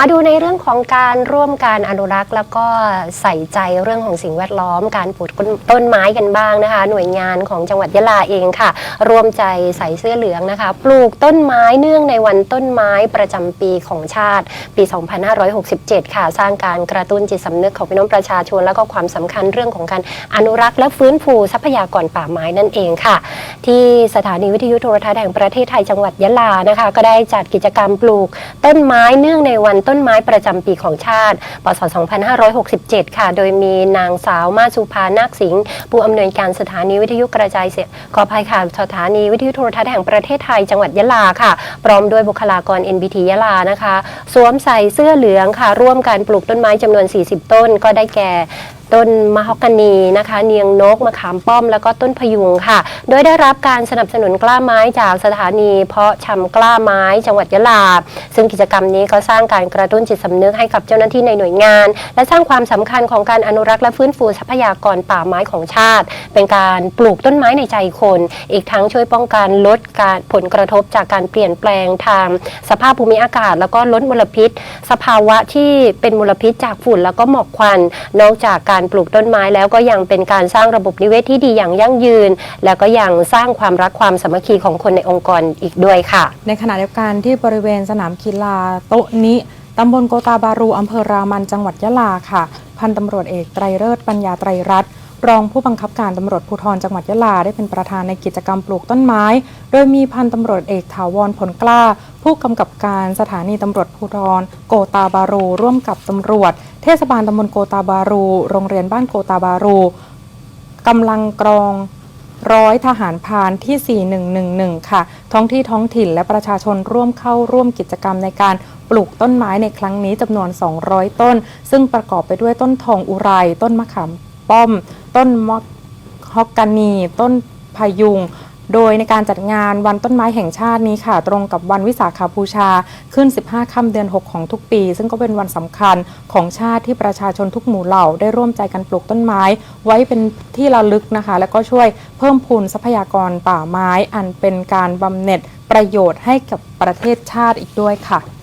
มาดูในเรื่องของการร่วมการอนุรักษ์ แล้วก็ใส่ใจเรื่องของสิ่งแวดล้อม การปลูกต้นไม้กันบ้างนะคะ หน่วยงานของจังหวัดยะลาเองค่ะ ร่วมใจใส่เสื้อเหลืองนะคะ ปลูกต้นไม้เนื่องในวันต้นไม้ประจำปีของชาติปี 2567 ค่ะ สร้างการกระตุ้นจิตสำนึกของพี่น้องประชาชน แล้วก็ความสำคัญเรื่องของการอนุรักษ์ และฟื้นฟูทรัพยากรป่าไม้นั่นเองค่ะ ที่สถานีวิทยุโทรทัศน์แห่งประเทศไทยจังหวัดยะลานะคะ ก็ได้จัดกิจกรรมปลูกต้นไม้เนื่องในวันต้นไม้ประจำปีของชาติปศ2567 ค่ะ โดยมีนางสาวมาสุภานาคสิงห์ผู้อำนวยการสถานีวิทยุกระจายเสียงขออภัยค่ะสถานีวิทยุโทรทัศน์แห่งประเทศไทยจังหวัดยะลาค่ะ พร้อมด้วยบุคลากร NBT ยะลานะคะ สวมใส่เสื้อเหลืองค่ะ ร่วมการปลูกต้นไม้จำนวน 40 ต้นก็ได้แก่ต้นมะฮอกกานีนะคะ เนียงนกมะขามป้อมแล้วก็ต้นพยุงค่ะ โดยได้รับการสนับสนุนกล้าไม้จากสถานี เพาะชำกล้าไม้จังหวัดยะลา ซึ่งกิจกรรมนี้ก็สร้างการกระตุ้นจิตสำนึกให้กับเจ้าหน้าที่ในหน่วยงาน และสร้างความสำคัญของการอนุรักษ์และฟื้นฟูทรัพยากรป่าไม้ของชาติ เป็นการปลูกต้นไม้ในใจคน อีกทั้งช่วยป้องกันลดการผลกระทบจากการเปลี่ยนแปลงทางสภาพภูมิอากาศ แล้วก็ลดมลพิษ สภาวะที่เป็นมลพิษจากฝุ่นแล้วก็หมอกควันนอกจากการการปลูกต้นไม้แล้วก็ยังเป็นการสร้างระบบนิเวศที่ดีอย่างยั่งยืน แล้วก็ยังสร้างความรักความสามัคคีของคนในองค์กรอีกด้วยค่ะ ในขณะเดียวกันที่บริเวณสนามกีฬาโต๊ะนิตำบลโกตาบารูอำเภอรามันจังหวัดยะลาค่ะ พันตำรวจเอกไตรเลิศปัญญาไตรรัตน์ รองผู้บังคับการตำรวจภูธรจังหวัดยะลาได้เป็นประธานในกิจกรรมปลูกต้นไม้ โดยมีพันตำรวจเอกถาวรผลกล้า ผู้กำกับการสถานีตำรวจภูธรโกตาบารูร่วมกับตำรวจ เทศบาลตำบลโกตาบารู โรงเรียนบ้านโกตาบารูกำลังกรองร้อยทหารพานที่ 4111 ค่ะ ท้องที่ท้องถิ่นและประชาชนร่วมเข้าร่วมกิจกรรมในการปลูกต้นไม้ในครั้งนี้จำนวน 200 ต้น ซึ่งประกอบไปด้วยต้นทองอุไร ต้นมะขามป้อม ต้นมะฮอกกานี ต้นพายุง โดยในการจัดงานวันต้นไม้แห่งชาตินี้ค่ะ ตรงกับวันวิสาขาบูชาขึ้น 15 ค่ำเดือน 6 ของทุกปี ซึ่งก็เป็นวันสำคัญของชาติที่ประชาชนทุกหมู่เหล่า ได้ร่วมใจกันปลูกต้นไม้ ไว้เป็นที่ระลึกนะคะ แล้วก็ช่วยเพิ่มพูนทรัพยากรป่าไม้ อันเป็นการบำเหน็จประโยชน์ให้กับประเทศชาติอีกด้วยค่ะ